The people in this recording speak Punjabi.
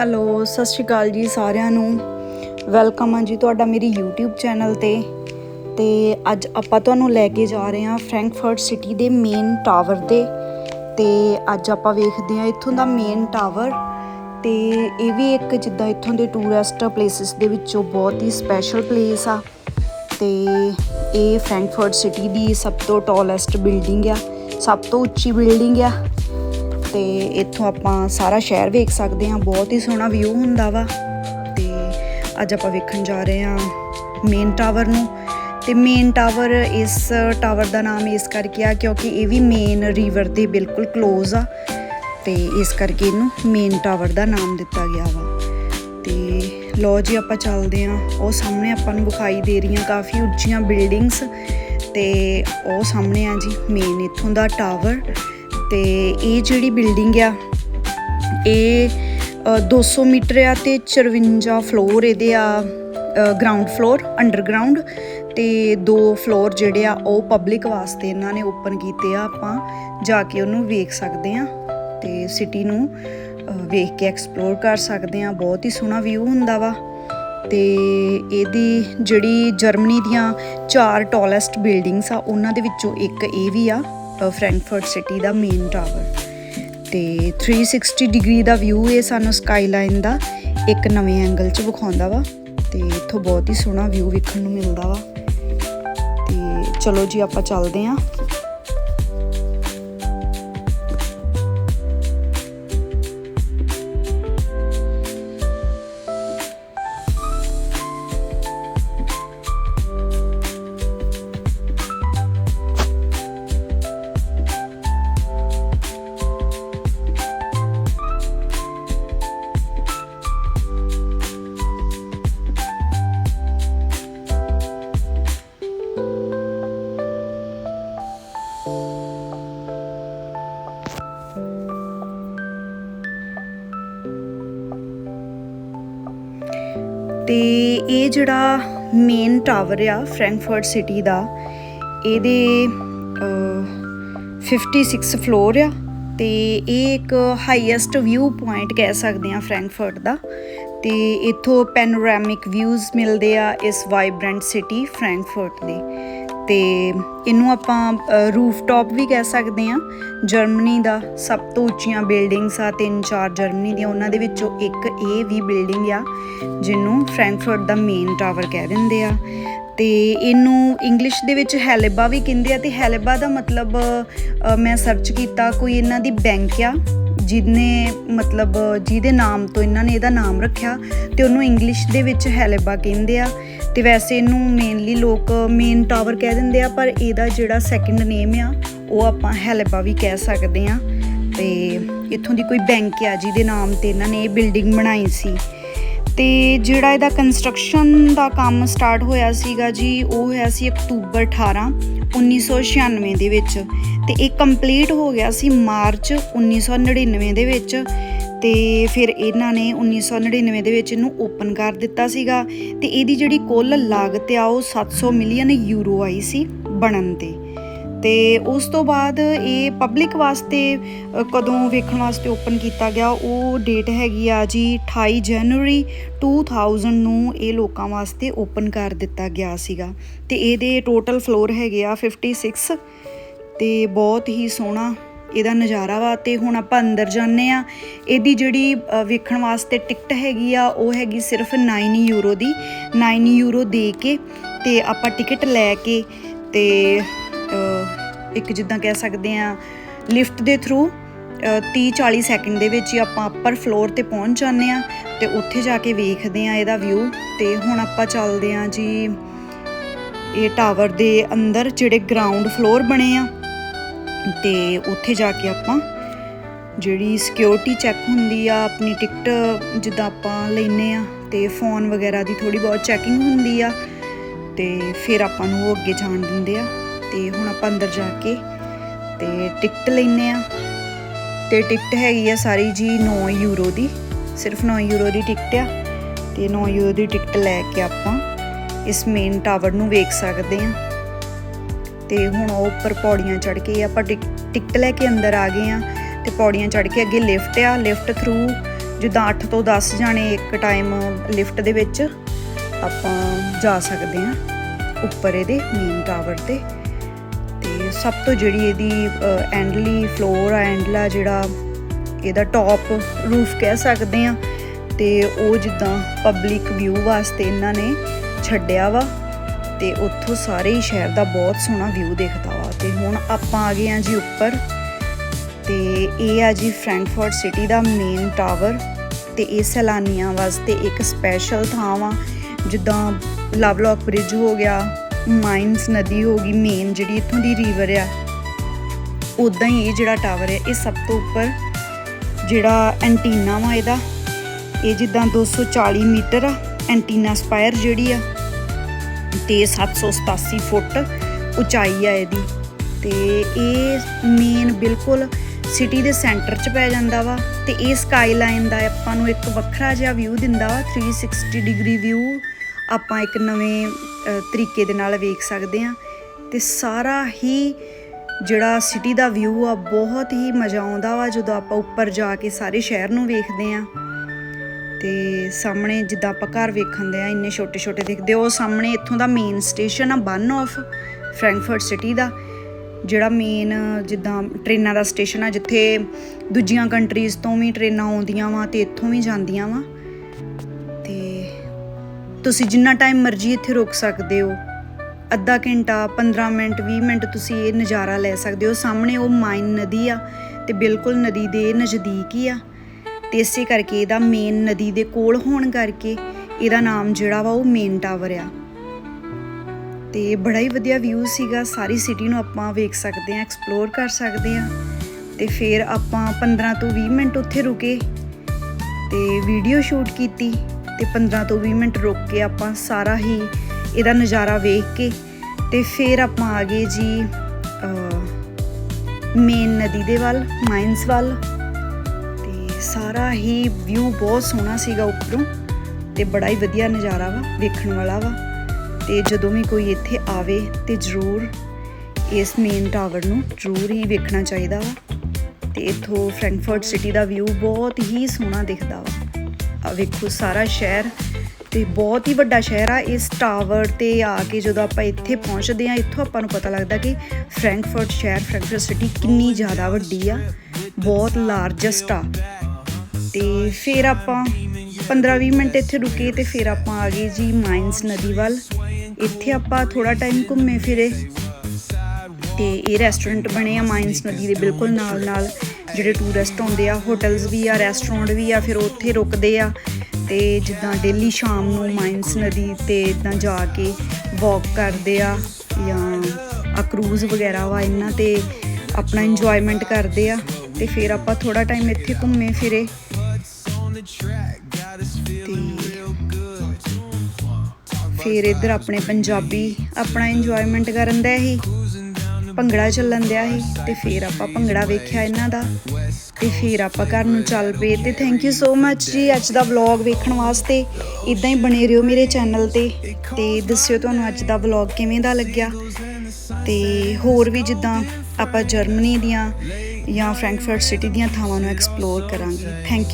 ਹੈਲੋ, ਸਤਿ ਸ਼੍ਰੀ ਅਕਾਲ ਜੀ ਸਾਰਿਆਂ ਨੂੰ। ਵੈਲਕਮ ਆ ਜੀ ਤੁਹਾਡਾ ਮੇਰੀ YouTube ਚੈਨਲ ਤੇ। ਤੇ ਅੱਜ ਆਪਾਂ ਤੁਹਾਨੂੰ ਲੈ ਕੇ ਜਾ ਰਹੇ ਹਾਂ ਫ੍ਰੈਂਕਫਰਟ ਸਿਟੀ ਦੇ ਮੇਨ ਟਾਵਰ ਤੇ। ਤੇ ਅੱਜ ਆਪਾਂ ਵੇਖਦੇ ਹਾਂ ਇੱਥੋਂ ਦਾ ਮੇਨ ਟਾਵਰ ਤੇ ਇਹ ਵੀ ਇੱਕ ਜਿੱਦਾਂ ਇੱਥੋਂ ਦੇ ਟੂਰਿਸਟ ਪਲੇਸਿਸ ਦੇ ਵਿੱਚੋਂ ਬਹੁਤ ਹੀ ਸਪੈਸ਼ਲ ਪਲੇਸ ਆ। ਤੇ ਇਹ ਫ੍ਰੈਂਕਫਰਟ ਸਿਟੀ ਦੀ ਸਭ ਤੋਂ ਟਾਲੈਸਟ ਬਿਲਡਿੰਗ ਆ। ਸਭ ਤੋਂ ਉੱਚੀ ਬਿਲਡਿੰਗ ਆ। ਤੇ ਇੱਥੋਂ ਆਪਾਂ ਸਾਰਾ ਸ਼ਹਿਰ ਵੇਖ ਸਕਦੇ ਹਾਂ। ਬਹੁਤ ਹੀ ਸੋਹਣਾ ਵਿਊ ਹੁੰਦਾ ਵਾ। ਤੇ ਅੱਜ ਆਪਾਂ ਵੇਖਣ ਜਾ ਰਹੇ ਹਾਂ ਮੇਨ ਟਾਵਰ ਨੂੰ। ਤੇ ਮੇਨ ਟਾਵਰ ਇਸ ਟਾਵਰ ਦਾ ਨਾਮ ਇਸ ਕਰਕੇ ਆ ਕਿਉਂਕਿ ਇਹ ਵੀ ਮੇਨ ਰਿਵਰ ਦੇ ਬਿਲਕੁਲ ক্লোਜ਼ ਆ। ਤੇ ਇਸ ਕਰਕੇ ਇਹਨੂੰ ਮੇਨ ਟਾਵਰ ਦਾ ਨਾਮ ਦਿੱਤਾ ਗਿਆ ਵਾ। ਤੇ ਲੋ ਜੀ ਆਪਾਂ ਚੱਲਦੇ ਆਂ ਉਹ ਸਾਹਮਣੇ ਆਪਾਂ ਨੂੰ ਵਿਖਾਈ ਦੇ ਰਹੀਆਂ ਕਾਫੀ ਉੱਚੀਆਂ ਬਿਲਡਿੰਗਸ ਤੇ ਉਹ ਸਾਹਮਣੇ ਆ ਜੀ ਮੇਨ ਇੱਥੋਂ ਦਾ ਟਾਵਰ ਤੇ ਇਹ ਜਿਹੜੀ ਬਿਲਡਿੰਗ ਆ ਇਹ ਅ, 200 ਮੀਟਰ ਆ ਤੇ 54 ਫਲੋਰ ਇਹਦੇ ਆ ਗਰਾਊਂਡ ਫਲੋਰ ਅੰਡਰਗਰਾਉਂਡ ਤੇ ਦੋ ਫਲੋਰ ਜਿਹੜੇ ਆ ਉਹ ਪਬਲਿਕ ਵਾਸਤੇ ਇਹਨਾਂ ਨੇ ਓਪਨ ਕੀਤੇ ਆ ਆਪਾਂ ਜਾ ਕੇ ਉਹਨੂੰ ਵੇਖ ਸਕਦੇ ਆ ਤੇ ਸਿਟੀ ਨੂੰ ਵੇਖ ਕੇ ਐਕਸਪਲੋਰ ਕਰ ਸਕਦੇ ਆ ਬਹੁਤ ਹੀ ਸੋਹਣਾ ਵਿਊ ਹੁੰਦਾ ਵਾ ਤੇ ਇਹਦੀ ਜਿਹੜੀ ਜਰਮਨੀ ਦੀਆਂ ਚਾਰ ਟਾਲੈਸਟ ਬਿਲਡਿੰਗਸ ਆ ਉਹਨਾਂ ਦੇ ਵਿੱਚੋਂ ਇੱਕ ਇਹ ਵੀ ਆ। ਫ੍ਰੈਂਕਫਰਟ ਸਿਟੀ ਦਾ ਮੇਨ ਟਾਵਰ ਤੇ 360 ਡਿਗਰੀ ਦਾ ਵਿਊ ਇਹ ਸਾਨੂੰ ਸਕਾਈਲਾਈਨ ਦਾ ਇੱਕ ਨਵੇਂ ਐਂਗਲ 'ਚ ਵਿਖਾਉਂਦਾ ਵਾ। ਤੇ ਇੱਥੋਂ ਬਹੁਤ ਹੀ ਸੋਹਣਾ ਵਿਊ ਵੇਖਣ ਨੂੰ ਮਿਲਦਾ ਵਾ। ਤੇ ਚਲੋ ਜੀ, ਆਪਾਂ ਚੱਲਦੇ ਆਂ। ਤੇ ਇਹ ਜਿਹੜਾ ਮੇਨ ਟਾਵਰ ਆ ਫ੍ਰੈਂਕਫਰਟ ਸਿਟੀ ਦਾ ਇਹਦੇ ਅਹ, 56 ਫਲੋਰ ਆ ਤੇ ਇਹ ਇੱਕ ਹਾਈਐਸਟ ਵਿਊ ਪੁਆਇੰਟ ਕਹਿ ਸਕਦੇ ਆ ਫ੍ਰੈਂਕਫਰਟ ਦਾ ਤੇ ਇੱਥੋਂ ਪੈਨੋਰਾਮਿਕ ਵਿਊਜ਼ ਮਿਲਦੇ ਆ ਇਸ ਵਾਈਬ੍ਰੈਂਟ ਸਿਟੀ ਫ੍ਰੈਂਕਫਰਟ ਦੇ। ਤੇ ਇਹਨੂੰ ਆਪਾਂ ਰੂਫਟਾਪ ਵੀ ਕਹਿ ਸਕਦੇ ਆ ਜਰਮਨੀ ਦਾ ਸਭ ਤੋਂ ਉੱਚੀਆਂ ਬਿਲਡਿੰਗਸ ਆ, ਤਿੰਨ ਚਾਰ ਜਰਮਨੀ ਦੀਆਂ, ਉਹਨਾਂ ਦੇ ਵਿੱਚੋਂ ਇੱਕ ਇਹ ਵੀ ਬਿਲਡਿੰਗ ਆ, ਜਿਹਨੂੰ ਫ੍ਰੈਂਕਫਰਟ ਦਾ ਮੇਨ ਟਾਵਰ ਕਹਿ ਦਿੰਦੇ ਆ। ਤੇ ਇਹਨੂੰ ਇੰਗਲਿਸ਼ ਦੇ ਵਿੱਚ ਹੈਲੇਬਾ ਵੀ ਕਹਿੰਦੇ ਆ, ਤੇ ਹੈਲੇਬਾ ਦਾ ਮਤਲਬ ਮੈਂ ਸਰਚ ਕੀਤਾ, ਕੋਈ ਇਹਨਾਂ ਦੀ ਬੈਂਕ ਆ। ਜਿਹਨੇ ਮਤਲਬ ਜਿਹਦੇ ਨਾਮ ਤੋਂ ਇਹਨਾਂ ਨੇ ਇਹਦਾ ਨਾਮ ਰੱਖਿਆ ਤੇ ਉਹਨੂੰ ਇੰਗਲਿਸ਼ ਦੇ ਵਿੱਚ ਹੈਲੇਬਾ ਕਹਿੰਦੇ ਆ। ਤੇ ਵੈਸੇ ਇਹਨੂੰ ਮੇਨਲੀ ਲੋਕ ਮੇਨ ਟਾਵਰ ਕਹਿ ਦਿੰਦੇ ਆ, ਪਰ ਇਹਦਾ ਜਿਹੜਾ ਸੈਕੰਡ ਨੇਮ ਆ, ਉਹ ਆਪਾਂ ਹੈਲੇਬਾ ਵੀ ਕਹਿ ਸਕਦੇ ਆ। ਤੇ ਇੱਥੋਂ ਦੀ ਕੋਈ ਬੈਂਕ ਆ ਜਿਹਦੇ ਨਾਮ ਤੇ ਇਹਨਾਂ ਨੇ ਇਹ ਬਿਲਡਿੰਗ ਬਣਾਈ ਸੀ। ਤੇ ਜਿਹੜਾ ਇਹਦਾ ਕੰਸਟਰਕਸ਼ਨ ਦਾ ਕੰਮ ਸਟਾਰਟ ਹੋਇਆ ਸੀਗਾ ਜੀ, ਉਹ ਹੋਇਆ ਸੀ ਅਕਤੂਬਰ 18 1996 ਦੇ ਵਿੱਚ ਤੇ ਇਹ ਕੰਪਲੀਟ ਹੋ ਗਿਆ ਸੀ ਮਾਰਚ 1999 ਦੇ ਵਿੱਚ ਤੇ ਫਿਰ ਇਹਨਾਂ ਨੇ 1999 ਦੇ ਵਿੱਚ ਇਹਨੂੰ ਓਪਨ ਕਰ ਦਿੱਤਾ ਸੀਗਾ ਤੇ ਇਹਦੀ ਜਿਹੜੀ ਕੁੱਲ ਲਾਗਤ ਆ ਉਹ 700 ਮਿਲੀਅਨ ਯੂਰੋ ਆਈ ਸੀ ਬਣਨ ਤੇ। ਤੇ ਉਸ ਤੋਂ ਬਾਅਦ ਇਹ ਪਬਲਿਕ ਵਾਸਤੇ ਕਦੋਂ ਵੇਖਣ ਵਾਸਤੇ ਓਪਨ ਕੀਤਾ ਗਿਆ, ਉਹ ਡੇਟ ਹੈਗੀ ਆ ਜੀ 28 ਜਨਵਰੀ 2000 ਨੂੰ ਇਹ ਲੋਕਾਂ ਵਾਸਤੇ ਓਪਨ ਕਰ ਦਿੱਤਾ ਗਿਆ ਸੀਗਾ। ਤੇ ਇਹਦੇ ਟੋਟਲ ਫਲੋਰ ਹੈਗੇ ਆ 56 ਤੇ ਬਹੁਤ ਹੀ ਸੋਹਣਾ ਇਹਦਾ ਨਜ਼ਾਰਾ ਵਾ। ਤੇ ਹੁਣ ਆਪਾਂ ਅੰਦਰ ਜਾਂਦੇ ਆ ਇਹਦੀ ਜਿਹੜੀ ਵੇਖਣ ਵਾਸਤੇ ਟਿਕਟ ਹੈਗੀ ਆ, ਉਹ ਹੈਗੀ ਸਿਰਫ 9 ਯੂਰੋ ਦੀ। 9 ਯੂਰੋ ਦੇ ਕੇ ਤੇ ਆਪਾਂ ਟਿਕਟ ਲੈ ਕੇ ਤੇ ਇੱਕ ਜਿੱਦਾਂ ਕਹਿ ਸਕਦੇ ਆ ਲਿਫਟ ਦੇ ਥਰੂ 30 40 ਸੈਕਿੰਡ ਦੇ ਵਿੱਚ ਹੀ ਆਪਾਂ ਅੱਪਰ ਫਲੋਰ ਤੇ ਪਹੁੰਚ ਜਾਂਦੇ ਆ ਤੇ ਉੱਥੇ ਜਾ ਕੇ ਵੇਖਦੇ ਆ ਇਹਦਾ ਵਿਊ ਤੇ ਹੁਣ ਆਪਾਂ ਚੱਲਦੇ ਆ ਜੀ ਇਹ ਟਾਵਰ ਦੇ ਅੰਦਰ ਜਿਹੜੇ ਗਰਾਊਂਡ ਫਲੋਰ ਬਣੇ ਆ ਤੇ ਉੱਥੇ ਜਾ ਕੇ ਆਪਾਂ ਜਿਹੜੀ ਸਿਕਿਉਰਿਟੀ ਚੈੱਕ ਹੁੰਦੀ ਆ, ਆਪਣੀ ਟਿਕਟ ਜਿੱਦਾਂ ਆਪਾਂ ਲੈਨੇ ਆ ਤੇ ਫੋਨ ਵਗੈਰਾ ਦੀ ਥੋੜੀ ਬਹੁਤ ਚੈਕਿੰਗ ਹੁੰਦੀ ਆ ਤੇ ਫਿਰ ਆਪਾਂ ਨੂੰ ਉਹ ਅੱਗੇ ਜਾਣ ਦਿੰਦੇ ਆ। ਤੇ ਹੁਣ ਆਪਾਂ ਅੰਦਰ ਜਾ ਕੇ ਤੇ ਟਿਕਟ ਲੈਨੇ ਆ ਤੇ ਟਿਕਟ ਹੈਗੀ ਆ ਸਾਰੀ ਜੀ 9 ਯੂਰੋ ਦੀ, ਸਿਰਫ 9 ਯੂਰੋ ਦੀ ਟਿਕਟ ਆ ਤੇ 9 ਯੂਰੋ ਦੀ ਟਿਕਟ ਲੈ ਕੇ ਆਪਾਂ ਇਸ ਮੇਨ ਟਾਵਰ ਨੂੰ ਵੇਖ ਸਕਦੇ ਆ ਤੇ ਹੁਣ ਉਹ ਉੱਪਰ ਪੌੜੀਆਂ ਚੜ ਕੇ ਆਪਾਂ ਟਿਕ- ਟਿਕਟ ਲੈ ਕੇ ਅੰਦਰ ਆ ਗਏ ਆ ਤੇ ਪੌੜੀਆਂ ਚੜ ਕੇ ਅੱਗੇ ਲਿਫਟ ਆ ਲਿਫਟ ਥਰੂ ਜਿੱਦਾਂ 8 ਤੋਂ 10 ਜਾਣੇ ਇੱਕ ਟਾਈਮ ਲਿਫਟ ਦੇ ਵਿੱਚ ਆਪਾਂ ਜਾ ਸਕਦੇ ਹਾਂ ਉੱਪਰ ਇਹਦੇ ਮੇਨ ਟਾਵਰ ਤੇ। ਤੇ ਸਭ ਤੋਂ ਜਿਹੜੀ ਇਹਦੀ ਐਂਡਲੀ ਫਲੋਰ ਆ, ਐਂਡਲਾ ਜਿਹੜਾ ਇਹਦਾ ਟੌਪ ਰੂਫ ਕਹਿ ਸਕਦੇ ਆ ਤੇ ਉਹ ਜਿੱਦਾਂ ਪਬਲਿਕ ਵਿਊ ਵਾਸਤੇ ਇਹਨਾਂ ਨੇ ਛੱਡਿਆ ਵਾ, ਤੇ ਉੱਥੋਂ ਸਾਰੇ ਹੀ ਸ਼ਹਿਰ ਦਾ ਬਹੁਤ ਸੋਹਣਾ ਵਿਊ ਦਿਖਦਾ ਵਾ, ਤੇ ਹੁਣ ਆਪਾਂ ਆ ਗਏ ਆ ਜੀ ਉੱਪਰ, ਤੇ ਇਹ ਆ ਜੀ ਫ੍ਰੈਂਕਫਰਟ ਸਿਟੀ ਦਾ ਮੇਨ ਟਾਵਰ ਤੇ ਇਹ ਸੈਲਾਨੀਆਂ ਵਾਸਤੇ ਇੱਕ ਸਪੈਸ਼ਲ ਥਾਂ ਵਾ, ਜਿੱਦਾਂ ਲਵਲੌਕ ਬ੍ਰਿਜ ਹੋ ਗਿਆ ਮਾਈਨਸ ਨਦੀ ਹੋ ਗਈ ਮੇਨ ਜਿਹੜੀ ਇੱਥੋਂ ਦੀ ਰਿਵਰ ਆ ਉਦਾਂ ਹੀ ਇਹ ਜਿਹੜਾ ਟਾਵਰ ਹੈ ਇਹ ਸਭ ਤੋਂ ਉੱਪਰ ਜਿਹੜਾ ਐਂਟੀਨਾ ਵਾ ਇਹਦਾ, ਇਹ ਜਿੱਦਾਂ 240 ਮੀਟਰ ਆ ਐਂਟੀਨਾ ਸਪਾਇਰ ਜਿਹੜੀ ਆ, ਤੇ 787 ਫੁੱਟ ਉਚਾਈ ਆ ਇਹਦੀ, ਤੇ ਇਹ ਮੇਨ ਬਿਲਕੁਲ ਸਿਟੀ ਦੇ ਸੈਂਟਰ 'ਚ ਪੈ ਜਾਂਦਾ ਵਾ, ਤੇ ਇਹ ਸਕਾਈ ਲਾਈਨ ਦਾ ਆਪਾਂ ਨੂੰ ਇੱਕ ਵੱਖਰਾ ਜਿਹਾ ਵਿਊ ਦਿੰਦਾ ਵਾ 360 ਡਿਗਰੀ ਵਿਊ ਆਪਾਂ ਇੱਕ ਨਵੇਂ ਤਰੀਕੇ ਦੇ ਨਾਲ ਵੇਖ ਸਕਦੇ ਆ ਤੇ ਸਾਰਾ ਹੀ ਜਿਹੜਾ ਸਿਟੀ ਦਾ ਵਿਊ ਆ, ਬਹੁਤ ਹੀ ਮਜ਼ਾ ਆਉਂਦਾ ਵਾ ਜਦੋਂ ਆਪਾਂ ਉੱਪਰ ਜਾ ਕੇ ਸਾਰੇ ਸ਼ਹਿਰ ਨੂੰ ਵੇਖਦੇ ਆ ਤੇ ਸਾਹਮਣੇ ਜਿੱਦਾਂ ਆਪਾਂ ਘਰ ਵੇਖਣ ਦੇ ਆ, ਇੰਨੇ ਛੋਟੇ ਛੋਟੇ ਦਿਖਦੇ ਉਹ ਸਾਹਮਣੇ ਇੱਥੋਂ ਦਾ ਮੇਨ ਸਟੇਸ਼ਨ ਆ ਬਨ ਆਫ ਫ੍ਰੈਂਕਫਰਟ ਸਿਟੀ ਦਾ, ਜਿਹੜਾ ਮੇਨ ਜਿੱਦਾਂ ਟ੍ਰੇਨਾਂ ਦਾ ਸਟੇਸ਼ਨ ਆ, ਜਿੱਥੇ ਦੂਜੀਆਂ ਕੰਟਰੀਜ਼ ਤੋਂ ਵੀ ਟ੍ਰੇਨਾਂ ਆਉਂਦੀਆਂ ਵਾ ਤੇ ਇੱਥੋਂ ਵੀ ਜਾਂਦੀਆਂ ਵਾ। ਤੁਸੀਂ ਜਿੰਨਾ ਟਾਈਮ ਮਰਜ਼ੀ ਇੱਥੇ ਰੁਕ ਸਕਦੇ ਹੋ। ਅੱਧਾ ਘੰਟਾ 15 ਮਿੰਟ 20 ਮਿੰਟ ਤੁਸੀਂ ਇਹ ਨਜ਼ਾਰਾ ਲੈ ਸਕਦੇ ਹੋ। ਸਾਹਮਣੇ ਉਹ ਮਾਈਨ ਨਦੀ ਆ ਤੇ ਬਿਲਕੁਲ ਨਦੀ ਦੇ ਨਜ਼ਦੀਕ ਹੀ ਆ। ਤੇ ਇਸੇ ਕਰਕੇ ਇਹਦਾ ਮੇਨ ਨਦੀ ਦੇ ਕੋਲ ਹੋਣ ਕਰਕੇ ਇਹਦਾ ਨਾਮ ਜਿਹੜਾ ਵਾ ਉਹ ਮੇਨ ਟਾਵਰ ਆ। ਤੇ ਬੜਾ ਹੀ ਵਧੀਆ ਵਿਊ ਸੀਗਾ। ਸਾਰੀ ਸਿਟੀ ਨੂੰ ਆਪਾਂ ਵੇਖ ਸਕਦੇ ਆ ਐਕਸਪਲੋਰ ਕਰ ਸਕਦੇ ਆ ਤੇ ਫਿਰ ਆਪਾਂ 15 ਤੋਂ 20 ਮਿੰਟ ਉੱਥੇ ਰੁਕੇ ਤੇ ਵੀਡੀਓ ਸ਼ੂਟ ਕੀਤੀ। ਤੇ 15 ਤੋਂ 20 ਮਿੰਟ ਰੁਕ ਕੇ ਆਪਾਂ ਸਾਰਾ ਹੀ ਇਹਦਾ ਨਜ਼ਾਰਾ ਵੇਖ ਕੇ ਤੇ ਫਿਰ ਆਪਾਂ ਆ ਗਏ ਜੀ ਮੇਨ ਨਦੀ ਦੇ ਵੱਲ ਮਾਈਨਸ ਵੱਲ। ਤੇ ਸਾਰਾ ਹੀ ਵਿਊ ਬਹੁਤ ਸੋਹਣਾ ਸੀਗਾ ਉੱਪਰੋਂ ਤੇ ਬੜਾ ਹੀ ਵਧੀਆ ਨਜ਼ਾਰਾ ਵਾ, ਵੇਖਣ ਵਾਲਾ ਵਾ। ਤੇ ਜਦੋਂ ਵੀ ਕੋਈ ਇੱਥੇ ਆਵੇ ਤੇ ਜ਼ਰੂਰ ਇਸ ਮੇਨ ਟਾਵਰ ਨੂੰ ਜ਼ਰੂਰ ਹੀ ਵੇਖਣਾ ਚਾਹੀਦਾ ਵਾ। ਤੇ ਇੱਥੋਂ ਫ੍ਰੈਂਕਫਰਟ ਸਿਟੀ ਦਾ ਵਿਊ ਬਹੁਤ ਹੀ ਸੋਹਣਾ ਦਿਖਦਾ ਵਾ। ਆ ਵੇਖੋ ਸਾਰਾ ਸ਼ਹਿਰ ਤੇ ਬਹੁਤ ਹੀ ਵੱਡਾ ਸ਼ਹਿਰ ਆ। ਇਸ ਟਾਵਰ ਤੇ ਆ ਕੇ ਜਦੋਂ ਆਪਾਂ ਇੱਥੇ ਪਹੁੰਚਦੇ ਆ ਇੱਥੋਂ ਆਪਾਂ ਨੂੰ ਪਤਾ ਲੱਗਦਾ ਕਿ ਫ੍ਰੈਂਕਫਰਟ ਸ਼ਹਿਰ, ਫ੍ਰੈਂਕਫਰਟ ਸਿਟੀ ਕਿੰਨੀ ਜ਼ਿਆਦਾ ਵੱਡੀ ਆ, ਬਹੁਤ ਲਾਰਜੈਸਟ ਆ। ਤੇ ਫਿਰ ਆਪਾਂ 15-20 ਮਿੰਟ ਇੱਥੇ ਰੁਕੇ ਤੇ ਫਿਰ ਆਪਾਂ ਆ ਗਏ ਜੀ ਮਾਈਨਸ ਨਦੀ ਵੱਲ। ਇੱਥੇ ਆਪਾਂ ਥੋੜਾ ਟਾਈਮ ਘੁੰਮੇ ਫਿਰੇ। ਤੇ ਇਹ ਰੈਸਟੋਰੈਂਟ ਬਣੇ ਆ ਮਾਈਨਸ ਨਦੀ ਦੇ ਬਿਲਕੁਲ ਨਾਲ ਨਾਲ ਜਿਹੜੇ ਟੂਰਿਸਟ ਆਉਂਦੇ ਆ ਹੋਟਲਸ ਵੀ ਆ ਰੈਸਟੋਰੈਂਟ ਵੀ ਆ ਫਿਰ ਉੱਥੇ ਰੁਕਦੇ ਆ ਤੇ ਜਿੱਦਾਂ ਡੇਲੀ ਸ਼ਾਮ ਨੂੰ ਮਾਈਨਸ ਨਦੀ ਤੇ ਇਦਾਂ ਜਾ ਕੇ ਵਾਕ ਕਰਦੇ ਆ ਜਾਂ ਆ ਕਰੂਜ਼ ਵਗੈਰਾ ਵਾ ਇਹਨਾਂ ਤੇ ਆਪਣਾ ਇੰਜੋਇਮੈਂਟ ਕਰਦੇ ਆ ਤੇ ਫਿਰ ਆਪਾਂ ਥੋੜਾ ਟਾਈਮ ਇੱਥੇ ਘੁੰਮੇ ਫਿਰੇ। ਫਿਰ ਇੱਧਰ ਆਪਣੇ ਪੰਜਾਬੀ ਆਪਣਾ ਇੰਜੋਇਮੈਂਟ ਕਰਨ ਦਾ ਹੀ ਭੰਗੜਾ ਚੱਲਣ ਦਿਆ ਸੀ ਤੇ ਫਿਰ ਆਪਾਂ ਭੰਗੜਾ ਵੇਖਿਆ ਇਹਨਾਂ ਦਾ ਤੇ ਫਿਰ ਆਪਾਂ ਘਰ ਨੂੰ ਚੱਲ ਪਏ ਤੇ ਥੈਂਕ ਯੂ ਸੋ ਮੱਚ ਜੀ ਅੱਜ ਦਾ ਵਲੌਗ ਵੇਖਣ ਵਾਸਤੇ। ਇਦਾਂ ਹੀ ਬਣੇ ਰਹੋ ਮੇਰੇ ਚੈਨਲ ਤੇ ਤੇ ਦੱਸਿਓ ਤੁਹਾਨੂੰ ਅੱਜ ਦਾ ਵਲੌਗ ਕਿਵੇਂ ਦਾ ਲੱਗਿਆ। ਤੇ ਹੋਰ ਵੀ ਜਿੱਦਾਂ ਆਪਾਂ ਜਰਮਨੀ ਦੀਆਂ ਜਾਂ ਫ੍ਰੈਂਕਫਰਟ ਸਿਟੀ ਦੀਆਂ ਥਾਵਾਂ ਨੂੰ ਐਕਸਪਲੋਰ ਕਰਾਂਗੇ। ਥੈਂਕ